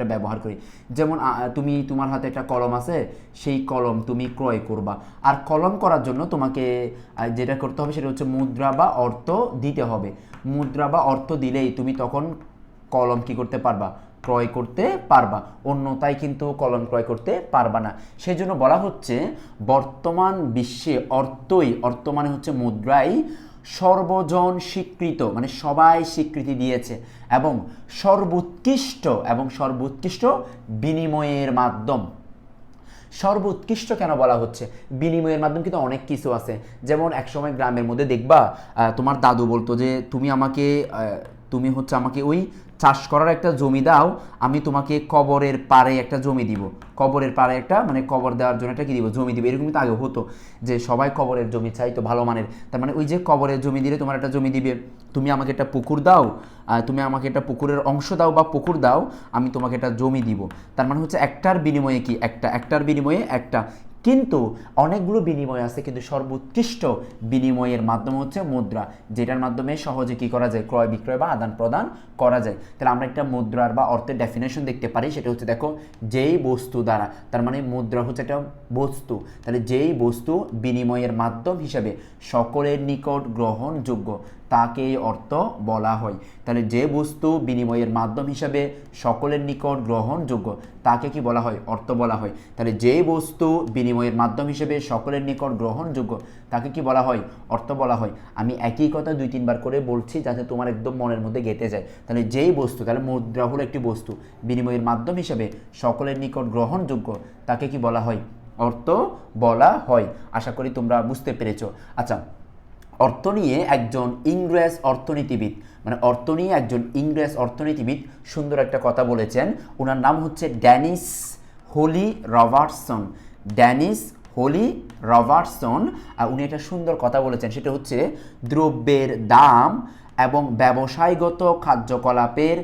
এটা ব্যবহার করি। যেমন তুমি, তোমার হাতে একটা কলম আছে, সেই কলম তুমি ক্রয় করবা। আর কলম করার জন্য তোমাকে যেটা করতে হবে সেটা হচ্ছে মুদ্রা বা অর্থ দিতে হবে। মুদ্রা বা অর্থ দিলেই তুমি তখন কলম কি করতে পারবা? ক্রয় করতে পারবা। অন্যতায় কিন্তু কলম ক্রয় করতে পারবা না। সেই জন্য বলা হচ্ছে, বর্তমান বিশ্বে অর্থই, অর্থ মানে হচ্ছে মুদ্রাই সর্বজন স্বীকৃত মানে সবাই স্বীকৃতি দিয়েছে এবং সর্বোৎকৃষ্ট এবং সর্বোৎকৃষ্ট বিনিময়ের মাধ্যম। সর্বোৎকৃষ্ট কেন বলা হচ্ছে? বিনিময়ের মাধ্যম কিন্তু অনেক কিছু আছে। যেমন একসময় গ্রামের মধ্যে দেখবা তোমার দাদু বলতো যে, তুমি আমাকে তুমি হচ্ছে আমাকে ওই চাষ করার একটা জমি দাও, আমি তোমাকে কবরের পারে একটা জমি দিব। কবরের পারে একটা মানে কবর দেওয়ার জন্য একটা কি দিব? জমি দিব। এরকম কিন্তু আগে হতো যে সবাই কবরের জমি চাইতো, ভালো মানের। তার মানে ওই যে কবরের জমি দিলে তোমার একটা জমি দিবে। তুমি আমাকে একটা পুকুর দাও তুমি আমাকে একটা পুকুরের অংশ দাও বা পুকুর দাও, আমি তোমাকে একটা জমি দিব। তার মানে হচ্ছে একটার বিনিময়ে কি? একটা, একটার বিনিময়ে একটা। কিন্তু অনেকগুলো বিনিময় আছে, কিন্তু সর্বোৎকৃষ্ট বিনিময়ের মাধ্যম হচ্ছে মুদ্রা, যেটার মাধ্যমে সহজে কি করা যায়? ক্রয় বিক্রয় বা আদান প্রদান করা যায়। তাহলে আমরা একটা মুদ্রার বা অর্থের ডেফিনেশন দেখতে পারি, সেটা হচ্ছে দেখো, যেই বস্তু দ্বারা, তার মানে মুদ্রা হচ্ছে একটা বস্তু। তাহলে যেই বস্তু বিনিময়ের মাধ্যম হিসাবে সকলের নিকট গ্রহণযোগ্য, তাকে অর্থ বলা হয়। তাহলে যে বস্তু বিনিময়ের মাধ্যম হিসাবে সকলের নিকট গ্রহণযোগ্য, তাকে কি বলা হয়? অর্থ বলা হয়। তাহলে যে বস্তু বিনিময়ের মাধ্যম হিসেবে সকলের নিকট গ্রহণযোগ্য। তাকে কি বলা হয়? অর্থ বলা হয়। আমি একই কথা দুই, তিনবার করে বলছি যাতে তোমার একদম মনের মধ্যে গেঁথে যায়। তাহলে যেই বস্তু, তাহলে মুদ্রা হলো একটি বস্তু। বিনিময়ের মাধ্যম হিসেবে সকলের নিকট গ্রহণযোগ্য। তাকে কি বলা হয়? অর্থ বলা হয়। আশা করি তোমরা বুঝতে পেরেছ। আচ্ছা অর্থ নিয়ে একজন ইংরেজ অর্থনীতিবিদ মানে অর্থ নিয়ে একজন ইংরেজ অর্থনীতিবিদ সুন্দর একটা কথা বলেছেন। ওনার নাম হচ্ছে Dennis Holly Robertson. Dennis Holly Robertson উনি একটা সুন্দর কথা বলেছেন। সেটা হচ্ছে দ্রব্যের দাম এবং ব্যবসায়গত কার্যকলাপের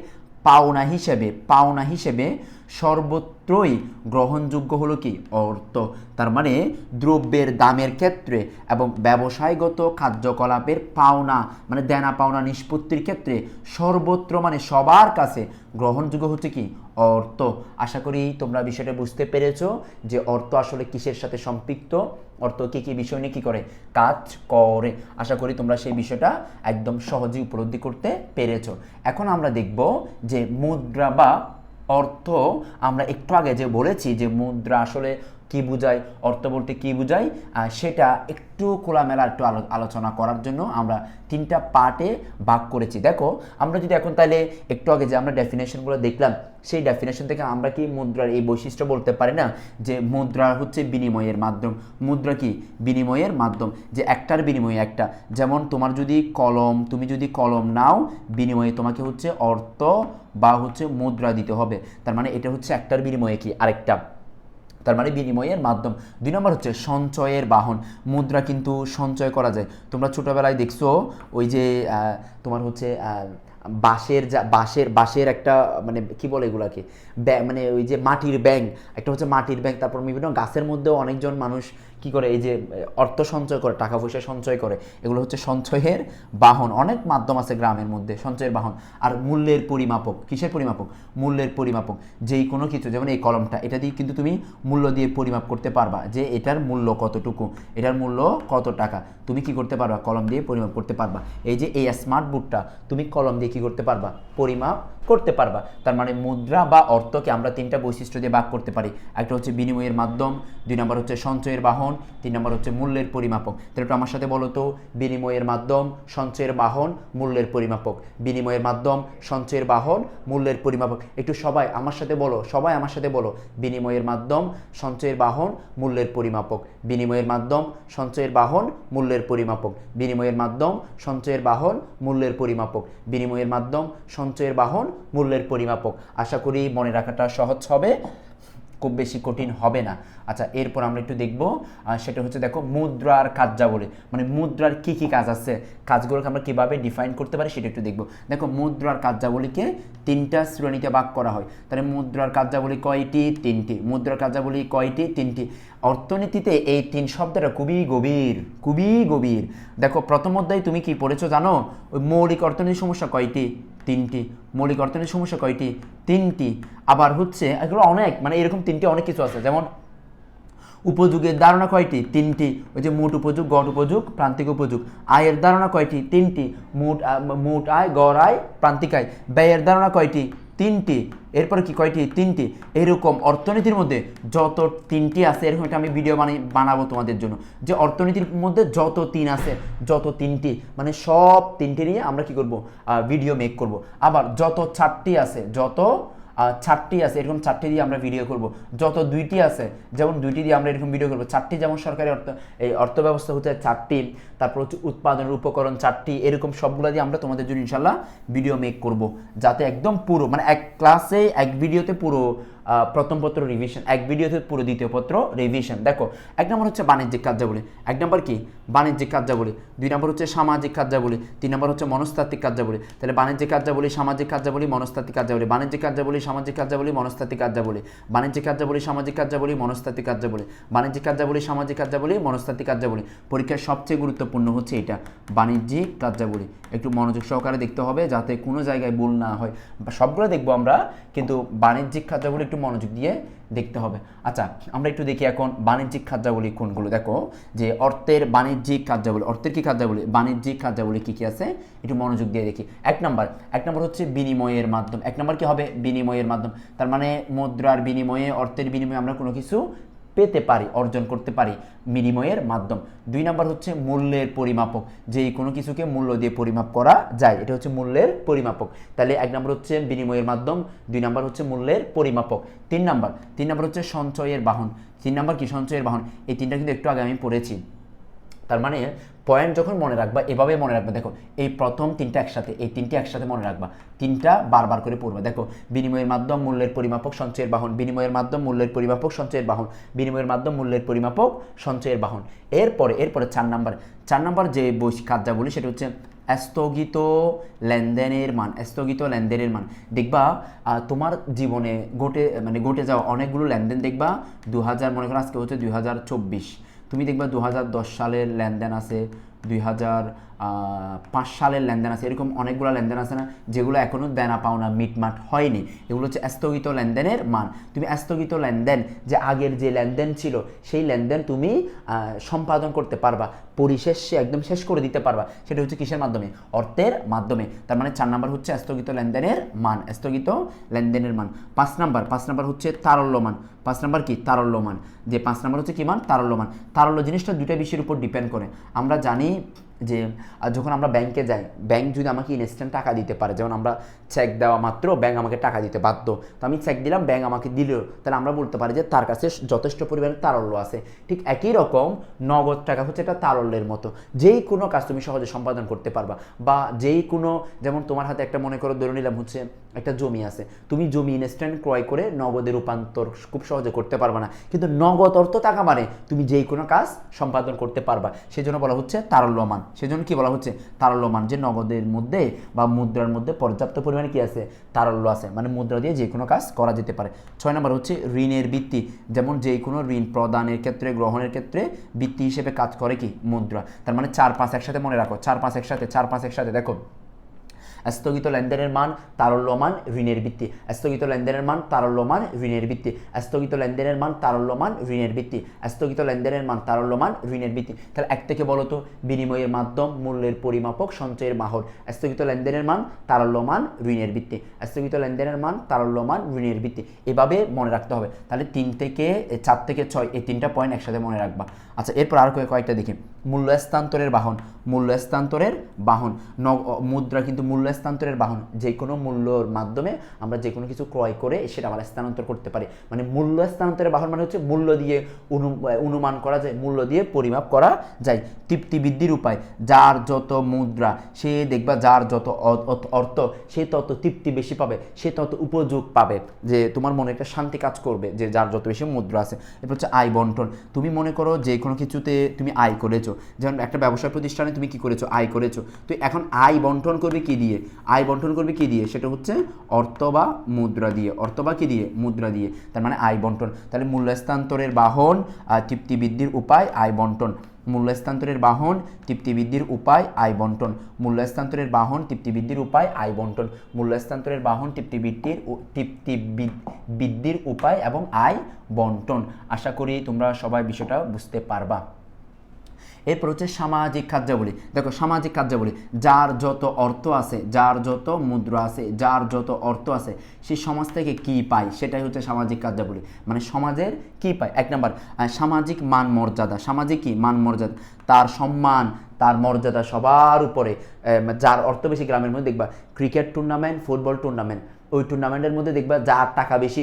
পাওনা হিসেবে পাওনা হিসেবে সর্বত্রই গ্রহণযোগ্য হলো কি? অর্থ। তার মানে দ্রব্যের দামের ক্ষেত্রে এবং ব্যবসায়গত কার্যকলাপের পাওনা মানে দেনা পাওনা নিষ্পত্তির ক্ষেত্রে সর্বত্র মানে সবার কাছে গ্রহণযোগ্য হচ্ছে কি? অর্থ। আশা করি তোমরা বিষয়টা বুঝতে পেরেছ যে অর্থ আসলে কিসের সাথে সম্পৃক্ত? অর্থ কী কী বিষয় নিয়ে কী করে? কাজ করে। আশা করি তোমরা সেই বিষয়টা একদম সহজেই উপলব্ধি করতে পেরেছ। এখন আমরা দেখব যে মুদ্রা বা অর্থ আমরা একটু আগে যে বলেছি যে মুদ্রা আসলে কি বুঝায়, অর্থ বলতে কি বুঝায় সেটা একটু খোলামেলা একটু আলো- আলোচনা করার জন্য আমরা তিনটা পার্টে ভাগ করেছি। দেখো, আমরা যদি এখন তাহলে একটু আগে যে আমরা ডেফিনেশনগুলো দেখলাম, সেই ডেফিনেশন থেকে আমরা কি মুদ্রার এই বৈশিষ্ট্য বলতে পারি না? যে মুদ্রা হচ্ছে বিনিময়ের মাধ্যম। মুদ্রা কি? বিনিময়ের মাধ্যম। যে একটার বিনিময়ে একটা। যেমন তোমার যদি কলম, তুমি যদি কলম নাও, বিনিময়ে তোমাকে হচ্ছে অর্থ বা হচ্ছে মুদ্রা দিতে হবে। তার মানে এটা হচ্ছে একটার বিনিময়ে কি? আরেকটা। তার মানে বিনিময়ের মাধ্যম। দুই নম্বর হচ্ছে সঞ্চয়ের বাহন। মুদ্রা কিন্তু সঞ্চয় করা যায়। তোমরা ছোটোবেলায় দেখছ, ওই যে তোমার হচ্ছে বাঁশের যা, বাঁশের বাঁশের একটা মানে কি বলে এগুলাকে? ব্যাং মানে ওই যে মাটির ব্যাংক একটা হচ্ছে মাটির ব্যাংক তারপর বিভিন্ন গাছের মধ্যেও অনেকজন মানুষ কি করে, এই যে অর্থ সঞ্চয় করে, টাকা পয়সা সঞ্চয় করে, এগুলো হচ্ছে সঞ্চয়ের বাহন। অনেক মাধ্যম আছে গ্রামের মধ্যে, সঞ্চয়ের বাহন। আর মূল্যের পরিমাপক, কিসের পরিমাপক? মূল্যের পরিমাপক। যেই কোনো কিছু, যেমন এই কলমটা, এটা দিয়ে কিন্তু তুমি মূল্য দিয়ে পরিমাপ করতে পারবা যে এটার মূল্য কতটুকু, এটার মূল্য কত টাকা। তুমি কি করতে পারবা? কলম দিয়ে পরিমাপ করতে পারবা। এই যে, এই স্মার্ট বুকটা তুমি কলম দিয়ে কি করতে পারবা? পরিমাপ করতে পারবা। তার মানে মুদ্রা বা অর্থকে আমরা তিনটা বৈশিষ্ট্য দিয়ে ভাগ করতে পারি। একটা হচ্ছে বিনিময়ের মাধ্যম, দুই নম্বর হচ্ছে সঞ্চয়ের বাহন, তিন নম্বর হচ্ছে মূল্যের পরিমাপক। তাহলে একটু আমার সাথে বলো তো, বিনিময়ের মাধ্যম, সঞ্চয়ের বাহন, মূল্যের পরিমাপক। বিনিময়ের মাধ্যম, সঞ্চয়ের বাহন, মূল্যের পরিমাপক। একটু সবাই আমার সাথে বলো, সবাই আমার সাথে বলো। বিনিময়ের মাধ্যম, সঞ্চয়ের বাহন, মূল্যের পরিমাপক। বিনিময়ের মাধ্যম, সঞ্চয়ের বাহন, মূল্যের পরিমাপক। বিনিময়ের মাধ্যম, সঞ্চয়ের বাহন, মূল্যের পরিমাপক। বিনিময়ের মাধ্যম, সঞ্চয়ের বাহন মূল্যের পরিমাপক। আশা করি মনে রাখাটা সহজ হবে, খুব বেশি কঠিন হবে না। আচ্ছা এরপর আমরা একটু দেখব সেটা হচ্ছে দেখো মুদ্রার কার্যাবলী। মানে মুদ্রার কি কি কাজ আছে, কাজগুলোকে আমরা কীভাবে ডিফাইন করতে পারি সেটা একটু দেখব। দেখো মুদ্রার কার্যাবলীকে তিনটা শ্রেণীতে ভাগ করা হয়। তাহলে মুদ্রার কার্যাবলী কয়টি? তিনটি। মুদ্রার কার্যাবলী কয়টি? তিনটি। অর্থনীতিতে এই তিন শব্দটা খুবই গভীর খুবই গভীর। দেখো প্রথম অধ্যায়ে তুমি কি পড়েছো জানো? ওই মৌলিক অর্থনীতি সমস্যা কয়টি? তিনটি, মৌলিক অর্থনীতির সমস্যা কয়টি? তিনটি। আবার হচ্ছে এগুলো অনেক মানে এরকম তিনটি অনেক কিছু আছে। যেমন উপযোগের ধারণা কয়টি? তিনটি। ওই যে মোট উপযোগ, গড় উপযোগ, প্রান্তিক উপযোগ। আয়ের ধারণা কয়টি? তিনটি। মোট মোট আয়, গড় আয়, প্রান্তিক আয়। ব্যয়ের ধারণা কয়টি? তিনটি, এরপরে কি কয়টি? তিনটি। এরকম অর্থনীতির মধ্যে যত তিনটি আছে, এরকম একটা আমি ভিডিও বানাই, বানাবো তোমাদের জন্য। যে অর্থনীতির মধ্যে যত তিন আছে, যত তিনটি মানে সব তিনটি নিয়ে আমরা কি করব? ভিডিও মেক করব। আবার যত চারটি আছে, যত চারটি আছে, এরকম চারটি দিয়ে আমরা ভিডিও করব। যত দুইটি আছে, যেমন দুইটি দিয়ে আমরা এরকম ভিডিও করব। চারটি যেমন সরকারি অর্থ, এই অর্থ ব্যবস্থা হচ্ছে চারটি, তারপর হচ্ছে উৎপাদনের উপকরণ চারটি, এরকম সবগুলো দিয়ে আমরা তোমাদের জন্য ইনশাল্লাহ ভিডিও মেক করব। যাতে একদম পুরো মানে এক ক্লাসে এক ভিডিওতে পুরো প্রথম পত্র রিভিশন এক ভিডিওতে পুরো দ্বিতীয় পত্র রিভিশন দেখো, এক নম্বর হচ্ছে বাণিজ্যিক কার্যাবলী। এক নম্বর কি? বাণিজ্যিক কার্যাবলী। দুই নম্বর হচ্ছে সামাজিক কার্যাবলী। তিন নম্বর হচ্ছে মনস্তাত্ত্বিক কার্যাবলী। তাহলে বাণিজ্যিক কার্যাবলী, সামাজিক কার্যাবলী, মনস্তাত্ত্বিক কার্যাবলী। বাণিজ্যিক কার্যাবলী, সামাজিক কার্যাবলী, মনস্তাত্ত্বিক কার্যাবলী। বাণিজ্যিক কার্যাবলী, সামাজিক কার্যাবলী, মনস্তাত্ত্বিক কার্যাবলী। বাণিজ্যিক কার্যাবলী, সামাজিক কার্যাবলী, মনস্তাত্ত্বিক কার্যাবলী। পরীক্ষার সবচেয়ে গুরুত্বপূর্ণ হচ্ছে এটা, বাণিজ্যিক কার্যাবলী। একটু মনোযোগ সহকারে দেখতে হবে যাতে কোনো জায়গায় ভুল না হয়। সবগুলো দেখব আমরা, কিন্তু বাণিজ্যিক কার্যাবলী একটু মনোযোগ দিয়ে দেখতে হবে। আচ্ছা আমরা একটু দেখি এখন বাণিজ্যিক খাদ্যাবলী কোনগুলো। দেখো, যে অর্থের বাণিজ্যিক খাদ্যাবলী, অর্থের কি খাদ্যাবলী? বাণিজ্যিক খাদ্যাবলী কী কী আছে? একটু মনোযোগ দিয়ে দেখি। এক নম্বর এক নম্বর হচ্ছে বিনিময়ের মাধ্যম। এক নম্বর কী হবে? বিনিময়ের মাধ্যম। তার মানে মুদ্রার বিনিময়ে, অর্থের বিনিময়ে আমরা কোনো কিছু পেতে পারি, অর্জন করতে পারি বিনিময়ের মাধ্যম। দুই নাম্বার হচ্ছে মূল্যের পরিমাপক। যেই কোনো কিছুকে মূল্য দিয়ে পরিমাপ করা যায়, এটা হচ্ছে মূল্যের পরিমাপক। তাহলে এক নম্বর হচ্ছে বিনিময়ের মাধ্যম, দুই নাম্বার হচ্ছে মূল্যের পরিমাপক। তিন নাম্বার তিন নাম্বার হচ্ছে সঞ্চয়ের বাহন। তিন নাম্বার কি সঞ্চয়ের বাহন? এই তিনটা কিন্তু একটু আগে আমি পড়েছি। তার মানে পয়েন্ট যখন মনে রাখবা এভাবে মনে রাখবে। দেখো, এই প্রথম তিনটা একসাথে, এই তিনটা একসাথে মনে রাখবা। তিনটা বারবার করে পড়বে। দেখো, বিনিময়ের মাধ্যম, মূল্যের পরিমাপক, সঞ্চয়ের বাহন। বিনিময়ের মাধ্যম, মূল্যের পরিমাপক, সঞ্চয়ের বাহন। বিনিময়ের মাধ্যম, মূল্যের পরিমাপক, সঞ্চয়ের বাহন। এরপরে এরপরে চার নাম্বার। চার নাম্বার যে বৈশ কার্যাবলী সেটা হচ্ছে স্থগিত লেনদেনের মান। স্থগিত লেনদেনের মান। দেখবা তোমার জীবনে ঘটে মানে ঘটে যাওয়া অনেকগুলো লেনদেন দেখবা। দু হাজার মনে করো আজকে হচ্ছে দুই হাজার চব্বিশ। তুমি দেখবা দু সালের লেনদেন আছে দুই হাজার পাঁচ সালের লেনদেন আছে, এরকম অনেকগুলো লেনদেন আছে না, যেগুলো এখনও দেনা পাওনা, মিটমাট হয়নি। এগুলো হচ্ছে স্থগিত লেনদেনের মান। তুমি স্থগিত লেনদেন যে আগের যে লেনদেন ছিল, সেই লেনদেন তুমি সম্পাদন করতে পারবা। পরিশেষে একদম শেষ করে দিতে পারবা। সেটা হচ্ছে কিসের মাধ্যমে? অর্থের মাধ্যমে। তার মানে চার নাম্বার হচ্ছে স্থগিত লেনদেনের মান, স্থগিত লেনদেনের মান। পাঁচ নাম্বার পাঁচ নাম্বার হচ্ছে তারল্য মান। পাঁচ নাম্বার কি? তারল্যমান। যে পাঁচ নাম্বার হচ্ছে কি মান? তারল্যমান। তারল্য জিনিসটা দুইটা বিষয়ের উপর ডিপেন্ড করে। আমরা জানি যে আহ, যখন আমরা ব্যাংকে যাই ব্যাংক যদি আমাকে ইনস্ট্যান্ট টাকা দিতে পারে যেমন আমরা চেক দেওয়া মাত্র ব্যাংক আমাকে টাকা দিতে বাধ্য তো আমি চেক দিলাম ব্যাংক আমাকে দিল তাহলে আমরা বলতে পারি যে তার কাছে যথেষ্ট পরিমাণে তারল্য আছে। ঠিক একই রকম নগদ টাকা হচ্ছে একটা তারল্যের মতো। যেই কোনো কাজ তুমি সহজে সম্পাদন করতে পারবা বা যেই কোনো যেমন তোমার হাতে একটা মনে করো ধরে নিলাম হচ্ছে একটা জমি আছে তুমি জমি ইনস্ট্যান্ট ক্রয় করে নগদে রূপান্তর খুব সহজে করতে পারবা না। কিন্তু নগদ অর্থ টাকা মানে তুমি যেই কোনো কাজ সম্পাদন করতে পারবা সেই জন্য বলা হচ্ছে তারল্যমান সেজন্য কি বলা হচ্ছে? তারল্যমান, যে নগদের মধ্যে বা মুদ্রার মধ্যে পর্যাপ্ত পরিমাণে কি আছে? তারল্য আছে। মানে মুদ্রা দিয়ে যে কোনো কাজ করা যেতে পারে। ছয় নম্বর হচ্ছে ঋণের ভিত্তি। যেমন যে কোনো ঋণ প্রদানের ক্ষেত্রে, গ্রহণের ক্ষেত্রে ভিত্তি হিসেবে কাজ করে কি? মুদ্রা। তার মানে চার পাঁচ একসাথে মনে রাখো। চার পাঁচ একসাথে, চার পাঁচ একসাথে। দেখো স্থগিত লেনদেনের মান তারল্যমান ঋণের ভিত্তি স্থগিত লেনদেনের মান তারল্যমান ঋণের ভিত্তি স্থগিত লেনদেনের মান তারল্যমান ঋণের ভিত্তি স্থগিত লেনদেনের মান তারল্যমান ঋণের ভিত্তি তাহলে এক থেকে বলো তো, বিনিময়ের মাধ্যম, মূল্যের পরিমাপক, সঞ্চয়ের মাহর। স্থগিত লেনদেনের মান তারল্যমান ঋণের ভিত্তি স্থগিত লেনদেনের মান তারল্যমান ঋণের ভিত্তি এভাবে মনে রাখতে হবে। তাহলে তিন থেকে, চার থেকে ছয়, এই তিনটা পয়েন্ট একসাথে মনে রাখবা। আচ্ছা এরপর আর কয়েক- কয়েকটা দেখি। মূল্য স্থানান্তরের বাহন। মূল্য স্থানান্তরের বাহন মুদ্রা কিন্তু মূল্য স্থানান্তরের বাহন। যে কোনো মূল্যর মাধ্যমে আমরা যে কোনো কিছু ক্রয় করে সেটা আবার স্থানান্তর করতে পারি। মানে মূল্য স্থানান্তরের বাহন মানে হচ্ছে মূল্য দিয়ে অনুমান করা যায়, মূল্য দিয়ে পরিমাপ করা যায়। তৃপ্তি বৃদ্ধির উপায়, যার যত মুদ্রা, সে দেখবা যার যত অর্থ, সে তত তৃপ্তি বেশি পাবে, সে তত উপযোগ পাবে। যে তোমার মনে একটা শান্তি কাজ করবে যে যার যত বেশি মুদ্রা আছে। এরপর হচ্ছে আয় বন্টন। তুমি মনে করো যে কোনো কিছুতে তুমি আয় করেছ যেমন একটা ব্যবসা প্রতিষ্ঠানে তুমি কি করেছ? আয় করেছ। তো এখন আয় বন্টন করবে কি দিয়ে? আয় বন্টন করবে কি দিয়ে? সেটা হচ্ছে অর্থ বা মুদ্রা দিয়ে। অর্থ বা কি দিয়ে? মুদ্রা দিয়ে। তার মানে আয় বন্টন। তাহলে মূল্যস্থান্তরের বাহন তৃপ্তি বৃদ্ধির উপায় আয় বন্টন। মূল্যস্থান্তরের বাহন, তৃপ্তি বৃদ্ধির উপায় আয় বন্টন। মূল্যস্থান্তরের বাহন, তৃপ্তি বৃদ্ধির উপায় আয় বন্টন। মূল্যস্থান্তরের বাহন, তৃপ্তি বৃদ্ধির তৃপ্তি বৃদ- বৃদ্ধির উপায় এবং আয় বন্টন। আশা করি তোমরা সবাই বিষয়টা বুঝতে পারবা। এরপর হচ্ছে সামাজিক কার্যাবলী। দেখো, সামাজিক কার্যাবলী, যার যত অর্থ আছে, যার যত মুদ্রা আছে, যার যত অর্থ আছে সেই সমাজ থেকে কি পায়? সেটাই হচ্ছে সামাজিক কার্যাবলী। মানে সমাজের কি পায়? এক নম্বর সামাজিক মান মর্যাদা। সামাজিক কি? মান মর্যাদা। তার সম্মান, তার মর্যাদা সবার উপরে। যার অর্থ বেশি গ্রামের মধ্যে, দেখবা, ক্রিকেট টুর্নামেন্ট ফুটবল টুর্নামেন্ট ওই টুর্নামেন্টের মধ্যে দেখবা যার টাকা বেশি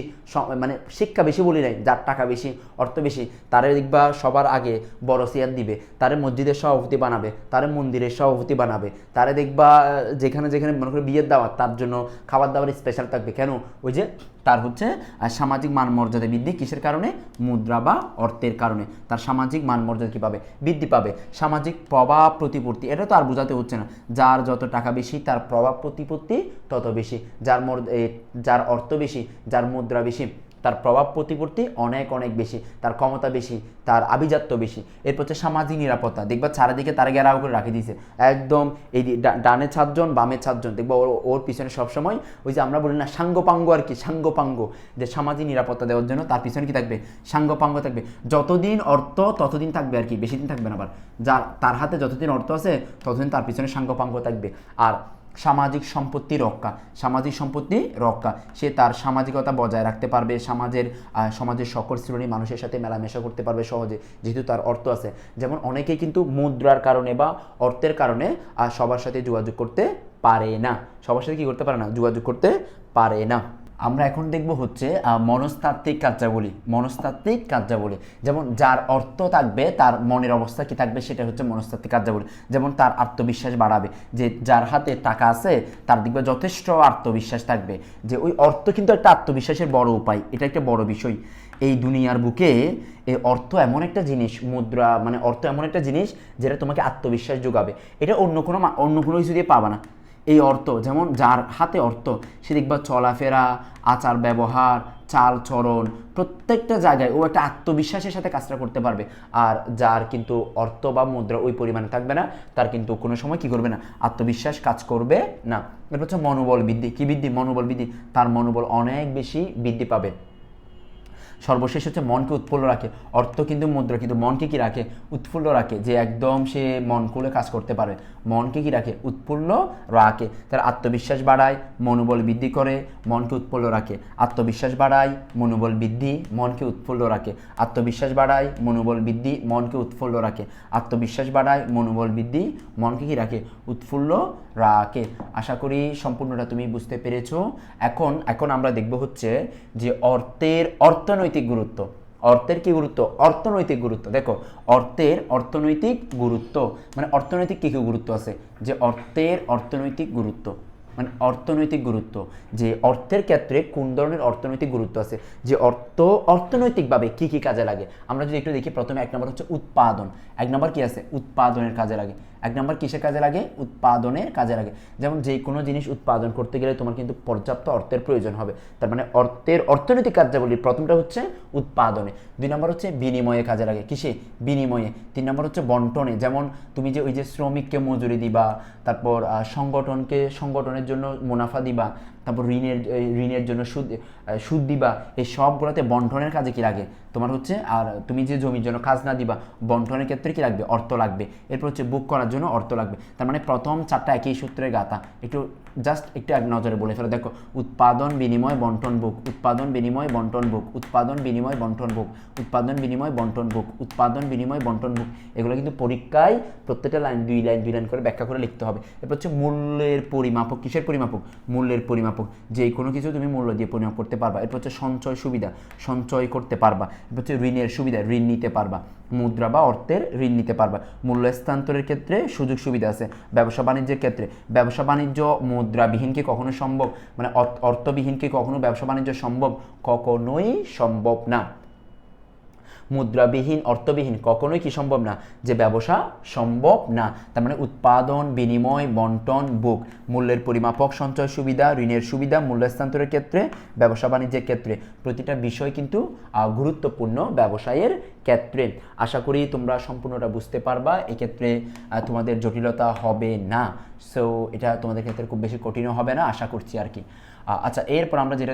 মানে শিক্ষা বেশি বলি নাই, যার টাকা বেশি, অর্থ বেশি, তারে দেখবা সবার আগে বড় চেয়ার দিবে, তারে মসজিদের সভাপতি বানাবে, তারে মন্দিরের সভাপতি বানাবে, তারে দেখবা যেখানে যেখানে মনে করে বিয়ের দাওয়াত, তার জন্য খাবার দাবার স্পেশাল থাকবে। কেন? ওই যে তার হচ্ছে সামাজিক মান মর্যাদা বৃদ্ধি কিসের কারণে? মুদ্রা বা অর্থের কারণে। তার সামাজিক মান মর্যাদা কী পাবে বৃদ্ধি পাবে। সামাজিক প্রভাব প্রতিপত্তি, এটা তো আর বোঝাতে হচ্ছে না। যার যত টাকা বেশি, তার প্রভাব প্রতিপত্তি তত বেশি। যার যার অর্থ বেশি, যার মুদ্রা বেশি তার প্রভাব প্রতিপত্তি অনেক অনেক বেশি, তার ক্ষমতা বেশি, তার আভিজাত্য বেশি। এরপর হচ্ছে সামাজিক নিরাপত্তা। দেখবা চারিদিকে তার গেরাও করে রাখে দিয়েছে একদম এই ডানে চারজন বামে চারজন দেখবা ওর ওর পিছনে সবসময় ওই যে আমরা বলি না, সাঙ্গপাঙ্গ আর কি, সাঙ্গপাঙ্গ। যে সামাজিক নিরাপত্তা দেওয়ার জন্য তার পিছনে কি থাকবে? সাঙ্গপাঙ্গ থাকবে। যতদিন অর্থ, ততদিন থাকবে আর কি, বেশি দিন থাকবে না আবার। যার, তার হাতে যতদিন অর্থ আছে, ততদিন তার পিছনে সাঙ্গপাঙ্গ থাকবে। আর সামাজিক সম্পত্তি রক্ষা। সামাজিক সম্পত্তি রক্ষা। সে তার সামাজিকতা বজায় রাখতে পারবে, সমাজের সমাজের সকল শ্রেণির মানুষের সাথে মেলামেশা করতে পারবে সহজে, যেহেতু তার অর্থ আছে। যেমন অনেকেই কিন্তু মুদ্রার কারণে বা অর্থের কারণে সবার সাথে যোগাযোগ করতে পারে না। সবার সাথে কী করতে পারে না? যোগাযোগ করতে পারে না। আমরা এখন দেখব হচ্ছে মনস্তাত্ত্বিক কার্যাবলী মনস্তাত্ত্বিক কার্যাবলী। যেমন যার অর্থ থাকবে, তার মনের অবস্থা কি থাকবে সেটা হচ্ছে মনস্তাত্ত্বিক কার্যাবলী। যেমন তার আত্মবিশ্বাস বাড়াবে, যে যার হাতে টাকা আছে, তার দেখবে যথেষ্ট আত্মবিশ্বাস থাকবে। যে ওই অর্থ কিন্তু একটা আত্মবিশ্বাসের বড় উপায়, এটা একটা বড় বিষয়। এই দুনিয়ার বুকে এই অর্থ এমন একটা জিনিস, মুদ্রা মানে অর্থ এমন একটা জিনিস, যেটা তোমাকে আত্মবিশ্বাস যোগাবে। এটা অন্য কোনো অন্য কোনো কিছু দিয়ে পাবা না। এই অর্থ, যেমন যার হাতে অর্থ, সে দেখবা চলাফেরা, আচার ব্যবহার, চাল চরণ, প্রত্যেকটা জায়গায় ও একটা আত্মবিশ্বাসের সাথে কাজটা করতে পারবে। আর যার কিন্তু অর্থ বা মুদ্রা ওই পরিমাণে থাকবে না, তার কিন্তু কোনো সময় কি করবে না, আত্মবিশ্বাস কাজ করবে না। এটা হচ্ছে মনোবল বৃদ্ধি। কী বৃদ্ধি? মনোবল বৃদ্ধি। তার মনোবল অনেক বেশি বৃদ্ধি পাবে। সর্বশেষ হচ্ছে মনকে উৎফুল্ল রাখে। অর্থ কিন্তু মুদ্রা, কিন্তু মনকে কি রাখে? উৎফুল্ল রাখে, যে একদম সে মন খুলে কাজ করতে পারে। মনকে কি রাখে? উৎফুল্ল রাখে। তার আত্মবিশ্বাস বাড়ায়, মনোবল বৃদ্ধি করে, মনকে উৎফুল্ল রাখে। আত্মবিশ্বাস বাড়ায়, মনোবল বৃদ্ধি, মনকে উৎফুল্ল রাখে। আত্মবিশ্বাস বাড়ায়, মনোবল বৃদ্ধি, মনকে উৎফুল্ল রাখে। আত্মবিশ্বাস বাড়ায়, মনোবল বৃদ্ধি, মনকে কি রাখে? উৎফুল্ল রাখে আশা করি সম্পূর্ণটা তুমি বুঝতে পেরেছ। এখন এখন আমরা দেখব হচ্ছে যে অর্থের অর্থনৈতিক গুরুত্ব। অর্থের কি গুরুত্ব? অর্থনৈতিক গুরুত্ব। দেখো, অর্থের অর্থনৈতিক গুরুত্ব। মানে অর্থনৈতিক কী কী গুরুত্ব আছে? যে অর্থের অর্থনৈতিক গুরুত্ব। মানে অর্থনৈতিক গুরুত্ব। যে অর্থের ক্ষেত্রে কোন ধরনের অর্থনৈতিক গুরুত্ব আছে? যে অর্থ অর্থনৈতিকভাবে কি কি কাজে লাগে? আমরা যদি একটু দেখি, প্রথমে এক নম্বর হচ্ছে উৎপাদন। এক নম্বর কি আছে? উৎপাদনের কাজে লাগে। এক নম্বর কিসের কাজে লাগে? উৎপাদনের কাজে লাগে। যেমন যে কোনো জিনিস উৎপাদন করতে গেলে তোমার কিন্তু পর্যাপ্ত অর্থের প্রয়োজন হবে। তার মানে অর্থের, অর্থনৈতিক কার্যাবলী প্রথমটা হচ্ছে উৎপাদনে। দুই নম্বর হচ্ছে বিনিময়ে কাজে লাগে। কিসে? বিনিময়ে। তিন নম্বর হচ্ছে বন্টনে। যেমন তুমি যে ওই যে শ্রমিককে মজুরি দিবা, তারপর সংগঠনকে, সংগঠনের জন্য মুনাফা দিবা, তারপর ঋণের ঋণের জন্য সুদ সুদ দিবা এই সবগুলোতে বন্টনের কাজে কি লাগে? তোমার হচ্ছে, আর তুমি যে জমির জন্য খাজনা দিবা, বন্টনের ক্ষেত্রে কী লাগবে? অর্থ লাগবে। এরপর হচ্ছে, বুক করার জন্য অর্থ লাগবে। তার মানে প্রথম চারটা একই সূত্রে গাথা। একটু জাস্ট একটু এক নজরে বলে ফেলো। দেখো, উৎপাদন বিনিময় বন্টন বুক, উৎপাদন বিনিময় বন্টন বুক, উৎপাদন বিনিময় বন্টন বুক, উৎপাদন বিনিময় বন্টন বুক, উৎপাদন বিনিময় বন্টন বুক, এগুলো কিন্তু পরীক্ষায় প্রত্যেকটা লাইন, দুই লাইন দুই লাইন করে ব্যাখ্যা করে লিখতে হবে। এরপর হচ্ছে মূল্যের পরিমাপক, কিসের পরিমাপক? মূল্যের পরিমাপক। যে কোনো কিছু তুমি মূল্য দিয়ে পরিমাপ করতে পারবা। এরপর হচ্ছে সঞ্চয় সুবিধা, সঞ্চয় করতে পারবা। এরপর হচ্ছে ঋণের সুবিধা, ঋণ নিতে পারবা। মুদ্রা বা অর্থের ঋণ নিতে পারবে। মূল্য স্থানান্তরের ক্ষেত্রে সুযোগ সুবিধা আছে। ব্যবসা বাণিজ্যের ক্ষেত্রে। ব্যবসা বাণিজ্য মুদ্রাবিহীন কি কখনো সম্ভব? মানে অর্থ- অর্থবিহীন কি কখনো ব্যবসা বাণিজ্য সম্ভব? কখনোই সম্ভব না। মুদ্রাবিহীন, অর্থবিহীন, কখনোই কি সম্ভব না যে ব্যবসা সম্ভব না। তার মানে উৎপাদন, বিনিময়, বন্টন, বুক, মূল্যের পরিমাপক সঞ্চয় সুবিধা, ঋণের সুবিধা মূল্য স্থানান্তরের ক্ষেত্রে, ব্যবসা বাণিজ্যের ক্ষেত্রে। প্রতিটা বিষয় কিন্তু গুরুত্বপূর্ণ ব্যবসায়ের ক্ষেত্রে। আশা করি তোমরা সম্পূর্ণটা বুঝতে পারবা, এক্ষেত্রে তোমাদের জটিলতা হবে না। সো এটা তোমাদের ক্ষেত্রে খুব বেশি কঠিনও হবে না, আশা করছি আর কি। আচ্ছা এরপর আমরা যেটা